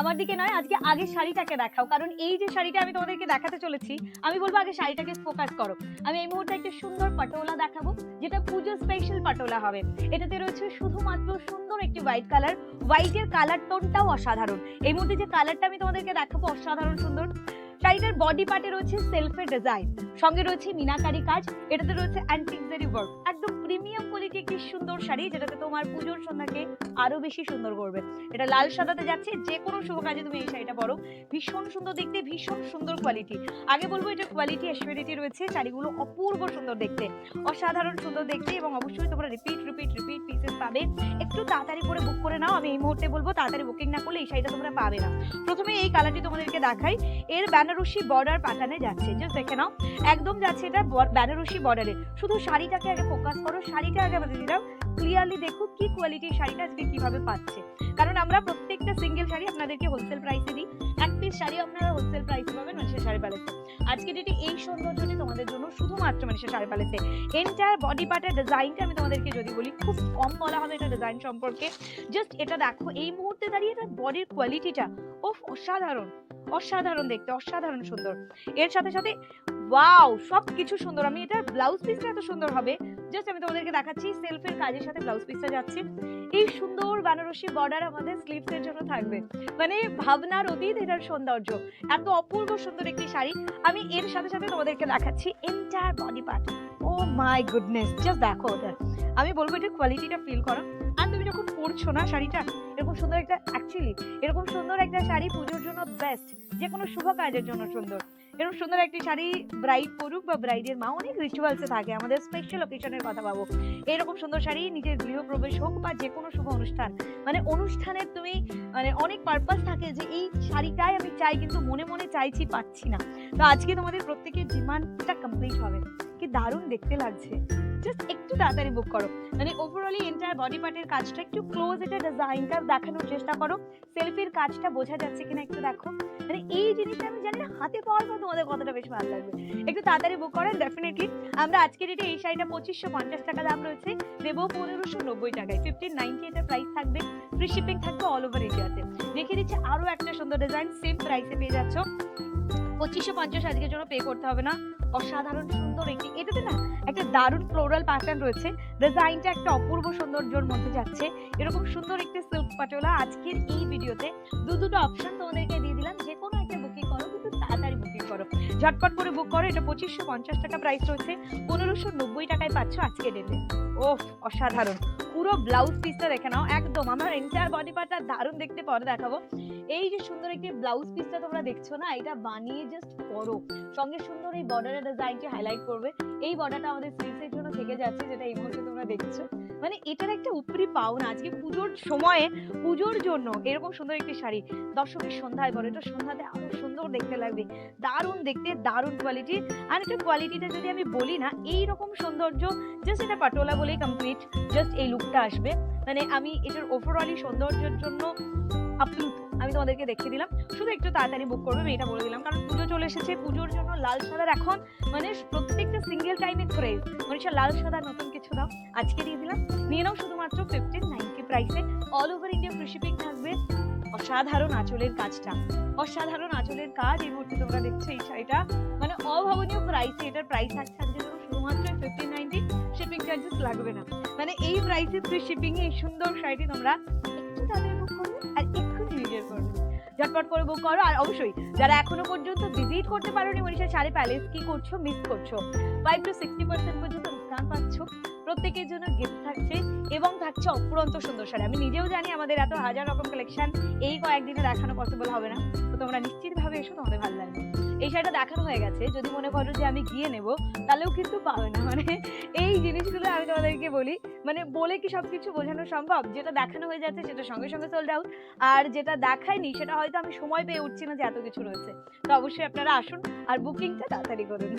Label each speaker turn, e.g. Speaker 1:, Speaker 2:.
Speaker 1: আমার দিকে নয়, আজকে আগে শাড়িটাকে দেখাও। কারণ এই যে শাড়িটা আমি তোমাদেরকে দেখাতে চলেছি, আমি বলব আগে শাড়িটাকে ফোকাস করো। আমি এই মুহূর্তে একটা সুন্দর পাটোলা দেখাবো, যেটা পুজো স্পেশাল পাটোলা হবে। এটাতে রয়েছে শুধুমাত্র সুন্দর একটি হোয়াইট কালার হোয়াইটের কালার টোনটাও অসাধারণ। এই মুহূর্তে যে কালারটা আমি তোমাদেরকে দেখাবো অসাধারণ সুন্দর, শাড়িটার বডি পার্টে রয়েছে সেলফের ডিজাইন সঙ্গে রয়েছে মিনাকারি কাজ, এটাতে রয়েছে অ্যান্টিক জারি ওয়ার্ক একদম প্রিমিয়াম কোয়ালিটি একটি সুন্দর শাড়ি, যেটাতে তোমার পুজোর সন্ধ্যাকে আরও বেশি সুন্দর করবে। এটা লাল সাদাতে যাচ্ছে, যে কোনো শুভ কাজে তুমি এই শাড়িটা পরো। ভীষণ সুন্দর দেখতে, ভীষণ সুন্দর কোয়ালিটি আগে বলব এটা কোয়ালিটি অ্যাসিডিটি রয়েছে, শাড়িগুলো অপূর্ব সুন্দর দেখতে। অসাধারণ সুন্দর দেখতে এবং অবশ্যই তোমরা রিপিট রিপিট রিপিট পিসেস পাবে। একটু তাড়াতাড়ি করে বুক করে নাও, আমি এই মুহূর্তে বলব, তাড়াতাড়ি বুকিং না করলে এই শাড়িটা তোমরা পাবে না। প্রথমে এই কালারটি তোমাদেরকে দেখাই। এর বেনারসি বর্ডার প্যাটার্নে যাচ্ছে জাস্ট দেখে নাও। একদম যাচ্ছে এটা বেনারসি বর্ডারে শুধু শাড়িটাকে আগে ফোকাস করো, শাড়িটা আগে আমাদের দিলাম। ক্লিয়ারলি দেখো কি কোয়ালিটির শাড়িটা আজকে কীভাবে পাচ্ছে। কারণ আমরা প্রত্যেকটা সিঙ্গেল শাড়ি আপনাদেরকে হোলসেল প্রাইসে দিই। এক পিস শাড়ি আপনারা হোলসেল প্রাইসে পাবেন মানুষের শাড়ি প্যালেসে আজকে ডেটে এই সৌন্দর্যটি তোমাদের জন্য শুধুমাত্র মানুষের শাড়ি প্যালেসে এন্টায়ার বডি পার্টের ডিজাইনটা আমি তোমাদেরকে যদি বলি, খুব কম বলা হবে এটা ডিজাইন সম্পর্কে। জাস্ট এটা দেখো, এই মুহূর্তে দাঁড়িয়ে এটা বডির কোয়ালিটিটা ও অসাধারণ। অসাধারণ দেখতে, অসাধারণ সুন্দর। এর সাথে সাথে ওয়াও সব কিছু সুন্দর। আমি এটা ব্লাউজ পিসটা এত সুন্দর হবে। জাস্ট আমি তোমাদেরকে দেখাচ্ছি সেলফের কাজের সাথে ব্লাউজ পিসটা যাচ্ছে। এই সুন্দর বেনারসি বর্ডার আমাদের স্লিভস এর জন্য থাকবে। মানে ভাবনার অতীত এটার সৌন্দর্য। এত অপূর্ব সুন্দর একটি শাড়ি। আমি এর সাথে সাথে তোমাদেরকে দেখাচ্ছি entire body part oh my goodness just দেখো ওটা। আমি বলব এটা কোয়ালিটিটা ফিল করো। আর তুমি যখন পরছো না শাড়িটা এরকম সুন্দর একটা অ্যাকচুয়ালি এরকম সুন্দর একটা শাড়ি পুজোর জন্য বেস্ট যে কোনো শুভ কাজের জন্য সুন্দর। এরকম সুন্দর একটি শাড়ি ব্রাইড পরুক বা ব্রাইডের মা, অনেক রিচুয়ালসে থাকে, আমাদের স্পেশাল অকেশনের কথা ভাবো। এরকম সুন্দর শাড়ি নিজের গৃহপ্রবেশ হোক বা যে কোনো শুভ অনুষ্ঠান মানে অনুষ্ঠানের তুমি মানে অনেক পারপাস থাকে যে এই শাড়িটাই আমি চাই, কিন্তু মনে মনে চাইছি, পাচ্ছি না। তো আজকে তোমাদের প্রত্যেকের ডিমান্ডটা কমপ্লিট হবে। কি দারুণ দেখতে লাগছে। জাস্ট একটু তাড়াতাড়ি বুক করো। মানে ওভারঅলি এন্টায়ার বডি পার্টের কাজটা একটু ক্লোজ এটা ডিজাইনটা দেখানোর চেষ্টা করো। সেলফির কাজটা বোঝা যাচ্ছে কিনা একটু দেখো। মানে এই জিনিসটা আমি জানি না, হাতে পাওয়ার পর তোমাদের কতটা বেশি ভালো লাগবে। একটু তাড়াতাড়ি বুক করেন ডেফিনেটলি আমরা আজকে ডেটে এই শাড়িটা পঁচিশশো পঞ্চাশ টাকা দাম রয়েছে। দেবো পনেরোশো নব্বই টাকায়। ফিফটিন নাইনটি এটার প্রাইস থাকবে। ফ্রি শিপিং থাকবে অল ওভার ইন্ডিয়াতে দেখে দিচ্ছে আরও একটা সুন্দর ডিজাইন সেম প্রাইসে পেয়ে যাচ্ছ। পঁচিশশো পঞ্চাশ আজকের জন্য পে করতে হবে না। অসাধারণ সুন্দর একটি, এটাতে না একটা দারুণ ফ্লোরাল প্যাটার্ন রয়েছে। ডিজাইনটা একটা অপূর্ব সৌন্দর্যের মধ্যে যাচ্ছে। এরকম সুন্দর একটি সিল্ক পাটোলা আজকের এই ভিডিওতে দু দুটো অপশন ঝটপট করে বুক করো, এটা পঁচিশশো পঞ্চাশ টাকা প্রাইস রয়েছে। পনেরোশো নব্বই টাকায় পাচ্ছ আজকে ডেটে ওফ, অসাধারণ। পুরো ব্লাউজ পিসটা দেখে নাও, একদম। আমার এন্টায়ার বডি পার্টটা দারুণ দেখতে পরে দেখাবো। এই যে সুন্দর একটি ব্লাউজ পিসটা তোমরা দেখছ না, এটা বানিয়ে জাস্ট করো। সঙ্গে সুন্দর এই বর্ডারের ডিজাইনকে হাইলাইট করবে। এই বর্ডারটা আমাদের স্লিভসের জন্য থেকে যাচ্ছে, যেটা এই মুহূর্তে দেখছ? মানে এটার একটা উপরি আজকে পুজোর সময়ে, পুজোর জন্য এরকম সুন্দর একটি শাড়ি। দর্শকের সন্ধ্যায় পরে এটা সন্ধ্যাতে আরও সুন্দর দেখতে লাগবে। দারুণ দেখতে, দারুণ কোয়ালিটি আর এটা কোয়ালিটিটা যদি আমি বলি না এই রকম সৌন্দর্য জাস্ট এটা পাটোলা বলেই কমপ্লিট জাস্ট এই লুকটা আসবে। মানে আমি এটার ওভারঅলি সৌন্দর্যের জন্য আপ্লুত আমি তোমাদেরকে দেখিয়ে দিলাম। শুধু একটু তাড়াতাড়ি বুক করবে, আমি এটা বলে দিলাম। কারণ পুজো চলে এসেছে, পুজোর জন্য লাল সাদার এখন মানে প্রত্যেকটা টাইমে ক্রেজ মনীষা লাল, সাদা নতুন কিছু দাও। আজকে দিয়ে দিলাম। নিয়ে নাও শুধুমাত্র ফিফটিন নাইনটি প্রাইসে all over India free shipping থাকবে। অসাধারণ আঁচলের কাজটা। অসাধারণ আঁচলের কাজ এই মুহূর্তে তোমরা দেখছ এই শাড়িটা। মানে অভাবনীয় প্রাইসে এটার প্রাইস থাকছে। শুধুমাত্র ফিফটিন নাইনটি শিপিং চার্জেস লাগবে না। মানে এই প্রাইসে ফ্রি শিপিং এই সুন্দর শাড়িটি তোমরা তাড়াতাড়ি বুক করবে আর এক্ষুনি নিজের করবে ঝটপট করে বুক করো আর অবশ্যই যারা এখনও পর্যন্ত ভিজিট করতে পারোনি মনীষা শাড়ি প্যালেস কি করছ মিস করছ? ফাইভ টু সিক্সটি পার্সেন্ট পর্যন্ত ডিসকাউন্ট পাচ্ছ। প্রত্যেকের জন্য গিফট থাকছে এবং থাকছে অপুরন্ত সুন্দর শাড়ি। আমি নিজেও জানি আমাদের এত হাজার রকম কালেকশন এই কয়েকদিনে দেখানো পসিবল হবে না। তো তোমরা নিশ্চিতভাবে এসো, তোমাদের ভালো লাগবে। এই শাড়িটা দেখানো হয়ে গেছে। যদি মনে করো যে আমি গিয়ে নেব, তাহলেও কিন্তু পাবে না। মানে এই জিনিসগুলো আমি তোমাদেরকে বলি। মানে বলে কি সব কিছু বোঝানো সম্ভব? যেটা দেখানো হয়ে যাচ্ছে সেটা সঙ্গে সঙ্গে সোল্ড আউট আর যেটা দেখায়নি, সেটা হয়তো আমি সময় পেয়ে উঠছি না যে এত কিছু রয়েছে। তো অবশ্যই আপনারা আসুন আর বুকিংটা তাড়াতাড়ি করুন